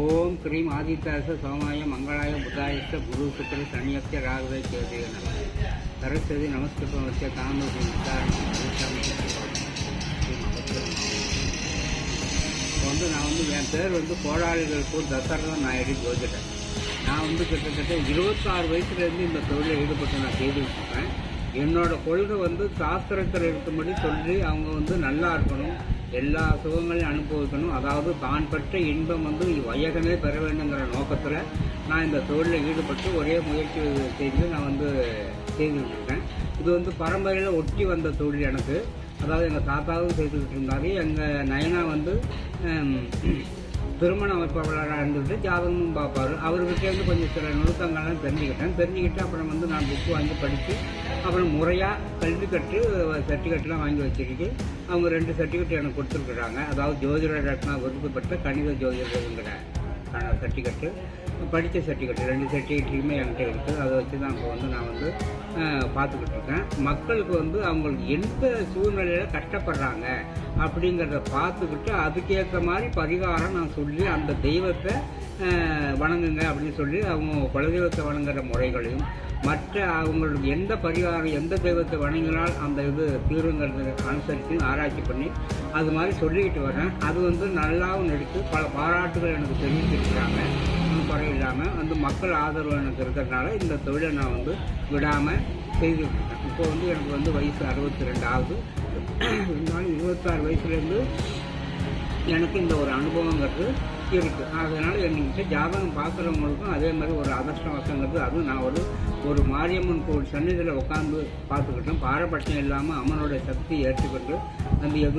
ஓம் cream ஆதித்தாச சோமாய மங்களாய புதாயஸ்த குரு சுக்கர சனியப்த ராகவே கேதய நம. சரஸ்வதி நமஸ்கிருதம் வச்ச காமதி இப்போ வந்து நான் வந்து என் பேர் வந்து கோடாளிகளுக்கு தசரதன் நாயுடு ஜோதிடர் நான் வந்து கிட்டத்தட்ட இருபத்தாறு வயசுலேருந்து இந்த தொழிலில் ஈடுபட்டு நான் செய்துட்டு இருக்கேன். என்னோட கொள்கை வந்து சாஸ்திரத்தில் இருக்கும்படி சொல்லி அவங்க வந்து நல்லா இருக்கணும். எல்லா சுகங்களையும் அனுபவிக்கணும். அதாவது தான் பெற்ற இன்பம் வந்து வையகமே பெற வேண்டுங்கிற நோக்கத்தில் நான் இந்த தொழிலில் ஈடுபட்டு ஒரே முயற்சி செய்து நான் வந்து செய்துட்டு இருக்கேன் இது வந்து பரம்பரையில் ஒட்டி வந்த தொழில் எனக்கு. அதாவது எங்கள் தாத்தாவும் செய்துக்கிட்டு இருந்தாரு எங்கள் நயனா வந்து திருமண அமைப்பாளராக இருந்துட்டு ஜாதகமும் பார்ப்பார். அவர்கிட்ட வந்து கொஞ்சம் சில நுணுக்கங்கள்லாம் தெரிஞ்சுக்கிட்டேன். தெரிஞ்சுக்கிட்டு அப்புறம் வந்து நான் புக்கு வாங்கி படித்து அப்புறம் முறையாக கல்வி கற்று சர்டிஃபிகேட்லாம் வாங்கி வச்சுக்கிட்டு அவங்க ரெண்டு சர்டிஃபிகேட் எனக்கு கொடுத்துருக்குறாங்க. அதாவது ஜோதிட ரத்னா விருது பெற்ற கணித ஜோதிடருங்கிற சர்டிஃபிகேட்டு படித்த சர்டிஃபிகேட் ரெண்டு சர்டிஃபிகேட்லையுமே என்கிட்ட இருக்குது அதை வச்சு தான் இப்போ வந்து நான் வந்து பார்த்துக்கிட்டு இருக்கேன். மக்களுக்கு வந்து அவங்களுக்கு எந்த சூழ்நிலையில் கஷ்டப்படுறாங்க அப்படிங்கிறத பார்த்துக்கிட்டு அதுக்கேற்ற மாதிரி பரிகாரம் நான் சொல்லி அந்த தெய்வத்தை வணங்குங்க அப்படின்னு சொல்லி அவங்க குலதெய்வத்தை வணங்குற முறைகளையும் மற்ற அவங்களுக்கு எந்த பரிகாரம் எந்த தெய்வத்தை வணங்கினால் அந்த இது தீருங்கிறது அனுசரித்து ஆராய்ச்சி பண்ணி அது மாதிரி சொல்லிக்கிட்டு வரேன் அது வந்து நல்லாவும் எடுத்து பல பாராட்டுகள் எனக்கு தெரிவிச்சிருக்கிறாங்க ஒன்றும் குறை இல்லாமல் வந்து மக்கள் ஆதரவு எனக்கு இருக்கிறதுனால இந்த தொழிலை நான் வந்து விடாமல் செய்துட்டு இப்போ வந்து எனக்கு வந்து வயசு அறுபத்தி ரெண்டு ஆகுது இருந்தாலும் இருபத்தாறு வயசுலேருந்து எனக்கு இந்த ஒரு அனுபவங்கிறது இருக்குது அதனால் என்கிட்ட ஜாதகம் பார்க்குறவங்களுக்கும் அதே மாதிரி ஒரு அதிர்ஷ்டம் வசங்கிறது. அதுவும் நான் ஒரு ஒரு மாரியம்மன் கோவில் சன்னிதியில் உட்காந்து பார்த்துக்கிட்டேன். பாரபட்சம் இல்லாமல் அம்மனோட சக்தியை ஏற்றுக்கிட்டு அந்த எது